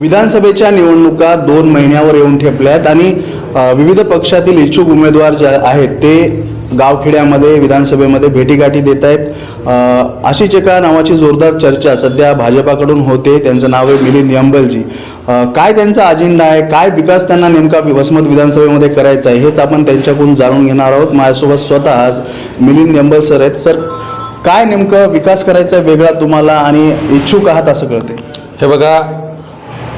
विधानसभेच्या निवडणुका दोन महिन्यावर येऊन ठेपल्यात आणि विविध पक्षातील इच्छुक उमेदवार जे आहेत ते गावखेड्यामध्ये विधानसभेमध्ये भेटीगाठी देत आहेत अशीच एका नावाची जोरदार चर्चा सध्या भाजपाकडून होते. त्यांचं नाव आहे मिलिंद यंबलजी. काय त्यांचा अजेंडा आहे? काय विकास त्यांना नेमका वसमत विधानसभेमध्ये करायचा आहे? हेच आपण त्यांच्याकडून जाणून घेणार आहोत. माझ्यासोबत स्वतः आज मिलिंद यंबल सर आहेत. सर काय नेमकं विकास करायचा आहे वेगळा तुम्हाला आणि इच्छुक आहात असं कळते हे बघा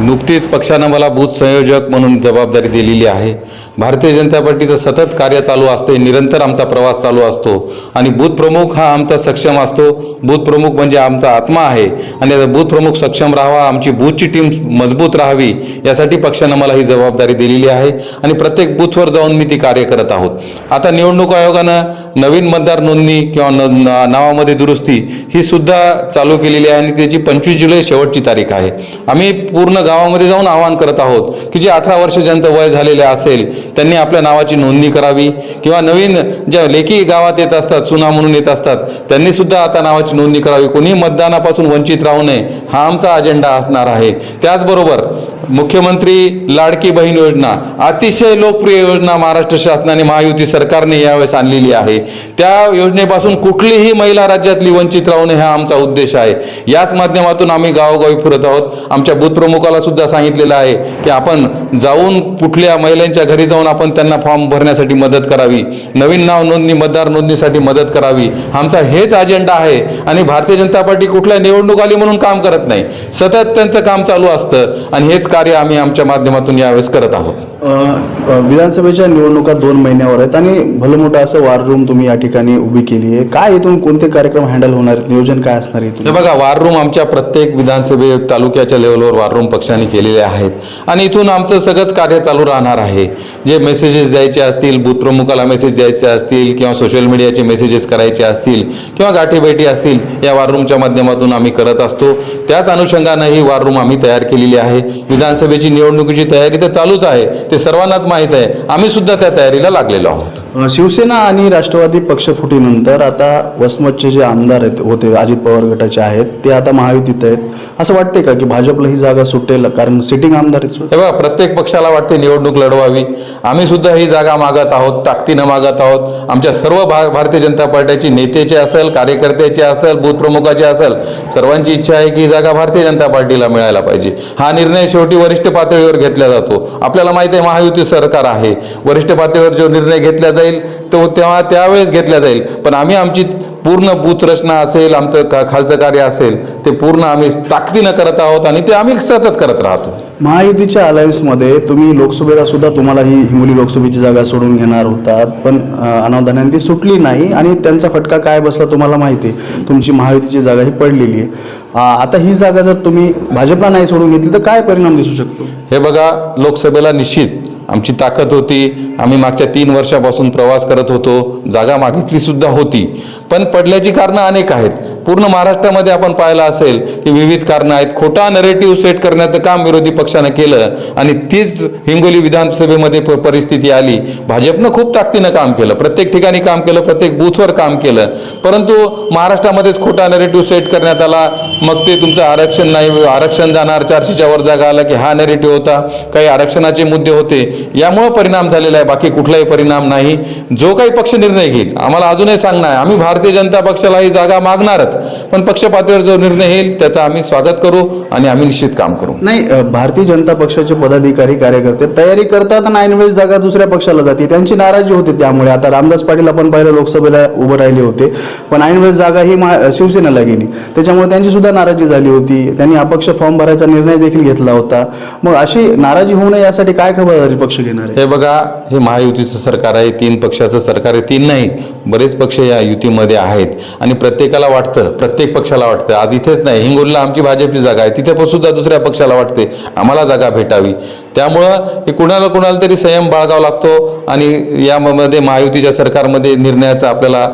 नुकतीच पक्षानं मला बूथ संयोजक म्हणून जबाबदारी दिलेली आहे. भारतीय जनता पार्टीचं सतत कार्य चालू असते निरंतर आमचा प्रवास चालू असतो. आणि बूथ प्रमुख हा आमचा सक्षम असतो. बूथ प्रमुख म्हणजे आमचा आत्मा आहे. आणि आता बूथ प्रमुख सक्षम राहावा आमची बूथची टीम मजबूत राहावी यासाठी पक्षानं मला ही जबाबदारी दिलेली आहे. आणि प्रत्येक बूथवर जाऊन मी ती कार्य करत आहोत. आता निवडणूक आयोगानं नवीन मतदार नोंदणी किंवा न- नावामध्ये दुरुस्ती ही सुद्धा चालू केलेली आहे आणि त्याची पंचवीस जुलै शेवटची तारीख आहे. आम्ही पूर्ण गावामध्ये जाऊन आवाहन करत आहोत की जे अठरा वर्ष ज्यांचं वय झालेलं असेल त्यांनी आपल्या नावाची नोंदणी करावी. किंवा नवीन ज्या लेखी गावात येत असतात सुना म्हणून येत असतात त्यांनी सुद्धा आता नावाची नोंदणी करावी. कोणी मतदानापासून वंचित राहू नये हा आमचा अजेंडा असणार आहे. त्याचबरोबर मुख्यमंत्री लाडकी बहीण योजना अतिशय लोकप्रिय योजना महाराष्ट्र शासनाने महायुती सरकारने यावेळेस आणलेली आहे. त्या योजनेपासून कुठलीही महिला राज्यातली वंचित राहू नये हा आमचा उद्देश आहे. याच माध्यमातून आम्ही गावोगावी फिरत आहोत. आमच्या बूथ प्रमुखाला सुद्धा सांगितलेलं आहे की आपण जाऊन कुठल्या महिलांच्या घरी जाऊन आपण त्यांना फॉर्म भरण्यासाठी मदत करावी. नवीन नाव नोंदणी मतदार नोंदणीसाठी मदत करावी. आमचा हेच अजेंडा आहे. आणि भारतीय जनता पार्टी कुठल्या निवडणूक आली म्हणून काम करत नाही. सतत त्यांचं काम चालू असतं. आणि हेच कार्य आम्ही आमच्या माध्यमातून यावेळेस करत आहोत. विधानसभेच्या निवडणुका दोन महिन्यावर आहेत आणि भलं मोठं असं वार रूम तुम्ही या ठिकाणी उभी केली आहे. काय इथून कोणते कार्यक्रम हँडल होणार आहेत? नियोजन काय असणार आहे बघा वार रूम आमच्या प्रत्येक विधानसभे तालुक्याच्या लेवलवर वार रूम पक्षाने केलेले आहेत. आणि इथून आमचं सगळंच कार्य चालू राहणार आहे. जे मेसेजेस द्यायचे असतील बूथ प्रमुखाला मेसेज द्यायचे असतील किंवा सोशल मीडियाचे मेसेजेस करायचे असतील किंवा गाठीभेटी असतील या वार रूमच्या माध्यमातून आम्ही करत असतो. त्याच अनुषंगानं ही वार रूम आम्ही तयार केलेली आहे. विधानसभेची निवडणुकीची तयारी तर चालूच आहे. ते सर्वांनाच माहीत आहे. आम्ही सुद्धा त्या तयारीला लागलेलो आहोत. शिवसेना आणि राष्ट्रवादी पक्षफुटीनंतर आता वसमतचे जे आमदार आहेत होते अजित पवार गटाचे आहेत ते आता महायुतीत आहेत. असं वाटते का की भाजपला ही जागा सुटेल? कारण सिटिंग आमदार प्रत्येक पक्षाला वाटते निवडणूक लढवावी. आम्ही सुद्धा ही जागा मागत आहोत ताकदीनं मागत आहोत. आमच्या सर्व भा भारतीय जनता पार्टीची नेत्याची असेल कार्यकर्त्याची असेल बूथ असेल सर्वांची इच्छा आहे की ही जागा भारतीय जनता पार्टीला मिळायला पाहिजे. हा निर्णय शेवटी वरिष्ठ पातळीवर घेतला जातो. आपल्याला माहिती आहे महायुती सरकार आहे. वरिष्ठ पातळीवर जो निर्णय घेतला जाईल तो तेव्हा त्यावेळेस घेतला जाईल. पण आम्ही आमची पूर्ण बूथ रचना असेल आमचं का खालचं कार्य असेल ते पूर्ण आम्ही ताकदीनं करत आहोत आणि ते आम्ही सतत करत राहतो. महायुतीच्या अलायन्समध्ये तुम्ही लोकसभेला सुद्धा तुम्हाला ही हिंगोली लोकसभेची जागा सोडून घेणार होतात पण अनावधानाने ती सुटली नाही आणि त्यांचा फटका काय बसला तुम्हाला माहिती आहे? तुमची महायुतीची जागा ही पडलेली आहे. आता ही जागा जर तुम्ही भाजपला नाही सोडून घेतली तर काय परिणाम दिसू शकतो? हे बघा लोकसभेला निश्चित आमची ताकद होती. आम्ही मागच्या तीन वर्षापासून प्रवास करत होतो. जागा मागितली सुद्धा होती. पण पडल्याची कारणं अनेक आहेत. पूर्ण महाराष्ट्रामध्ये आपण पाहिलं असेल की विविध कारणं आहेत. खोटा नरेटिव्ह सेट करण्याचं काम विरोधी पक्षानं केलं आणि तीच हिंगोली विधानसभेमध्ये प- परिस्थिती आली. भाजपनं खूप ताकदीनं काम केलं. प्रत्येक ठिकाणी काम केलं. प्रत्येक बूथवर काम केलं. परंतु महाराष्ट्रामध्येच खोटा नरेटिव्ह सेट करण्यात आला. मग ते तुमचं आरक्षण नाही. आरक्षण जाणार. चारशेच्या वर जागा आला की हा नरेटिव्ह होता. काही आरक्षणाचे मुद्दे होते. यामुळं परिणाम झालेला आहे. बाकी कुठलाही परिणाम नाही. जो काही पक्ष निर्णय घेईल आम्हाला अजूनही सांगणं आहे. आम्ही भारतीय जनता पक्षाला ही जागा मागणारच. पण पक्ष पातळीवर जो निर्णय येईल त्याचं आम्ही स्वागत करू आणि आम्ही निश्चित काम करू. नाही भारतीय जनता पक्षाचे पदाधिकारी कार्यकर्ते तयारी करतात आणि ऐनवेळेस जागा दुसऱ्या पक्षाला जाते. त्यांची नाराजी होती त्यामुळे. आता रामदास पाटील आपण पाहिलं लोकसभेला उभं राहिले होते. पण ऐनवेळेस जागा ही शिवसेनेला गेली. त्याच्यामुळे त्यांची सुद्धा नाराजी झाली होती. त्यांनी अपक्ष फॉर्म भरायचा निर्णय देखील घेतला होता. मग अशी नाराजी होऊ नये यासाठी काय खबरदारी पक्ष घेणार आहे. हे बघा हे महायुतीचं सरकार आहे तीन पक्षाचं सरकार आहे तीन नाही बरेच पक्ष या युतीमध्ये आहेत. आणि प्रत्येकाला वाटतं प्रत्येक पक्षाला वाटतं. आज इथेच नाही हिंगोलीला आमची भाजपची जागा आहे. तिथे पण सुद्धा दुसऱ्या पक्षाला वाटते. आम्हाला जागा भेटावी. त्यामुळं हे कुणाला कुणाला तरी संयम बाळगावा लागतो आणि यामध्ये महायुतीच्या सरकारमध्ये निर्णयाचं आपल्याला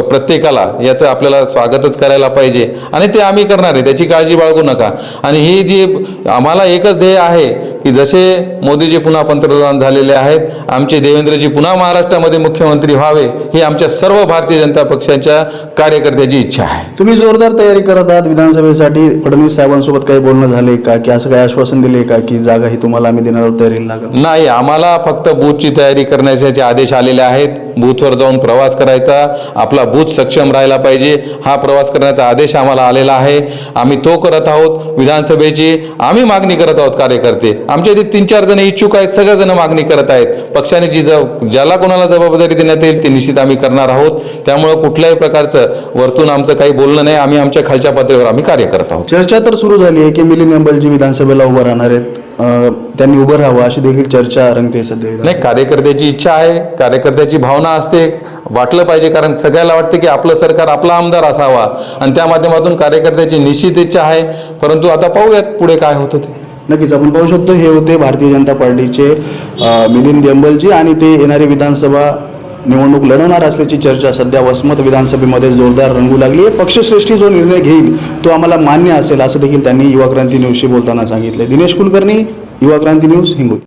प्रत्येकाला याचं आपल्याला स्वागतच करायला पाहिजे. आणि ते आम्ही करणार आहे त्याची काळजी बाळगू नका. आणि ही जी आम्हाला एकच ध्येय आहे की जसे मोदीजी पुन्हा पंतप्रधान झालेले आहेत आमचे देवेंद्रजी पुन्हा महाराष्ट्रामध्ये मुख्यमंत्री व्हावे ही आमच्या सर्व भारतीय जनता पक्षाच्या कार्यकर्त्याची इच्छा आहे. तुम्ही जोरदार तयारी करत आहात विधानसभेसाठी. फडणवीस साहेबांसोबत काही बोलणं झाले का? की असं काही आश्वासन दिले का की जागा ही तुम्हाला आम्ही देणार आहोत तयारीला लागा. नाही आम्हाला फक्त बूथची तयारी करण्याचे आदेश आलेले आहेत. बूथवर जाऊन प्रवास करायचा. आपला बूथ सक्षम राहायला पाहिजे. हा प्रवास करण्याचा आदेश आम्हाला आलेला आहे. आम्ही तो करत आहोत. विधानसभेची आम्ही मागणी करत आहोत कार्यकर्ते. आमच्या इथे तीन चार जण इच्छुक आहेत. सगळेजण मागणी करत आहेत. पक्षाने जी ज्याला कोणाला जबाबदारी देण्यात येईल ती निश्चित आम्ही करणार आहोत. त्यामुळं कुठल्याही प्रकारचं वरतून आमचं काही बोलणं नाही. आम्ही आमच्या खालच्या पातळीवर आम्ही कार्य करत आहोत. चर्चा तर सुरू झाली आहे की मिलिंद अंबलजी विधानसभेला उभं राहणार आहेत. त्यांनी उभं राहावं अशी देखील चर्चा रंगते सध्या नाही कार्यकर्त्याची इच्छा आहे कार्यकर्त्याची भावना असते वाटलं पाहिजे कारण सगळ्याला वाटते की आपलं सरकार आपला आमदार असावा. आणि त्या माध्यमातून कार्यकर्त्याची निश्चित इच्छा आहे. परंतु आता पाहूयात पुढे काय होतं ते. नक्कीच आपण पाहू शकतो हे होते भारतीय जनता पार्टीचे मिलिंद यंबलजी आणि ते येणारी विधानसभा निवडणूक लढवणार असल्याची चर्चा सध्या वसमत विधानसभेमध्ये जोरदार रंगू लागली आहे. पक्षश्रेष्ठी जो निर्णय घेईल तो आम्हाला मान्य असेल असं देखील त्यांनी युवा क्रांती न्यूजशी बोलताना सांगितले दिनेश कुलकर्णी युवा क्रांती न्यूज हिंगोली.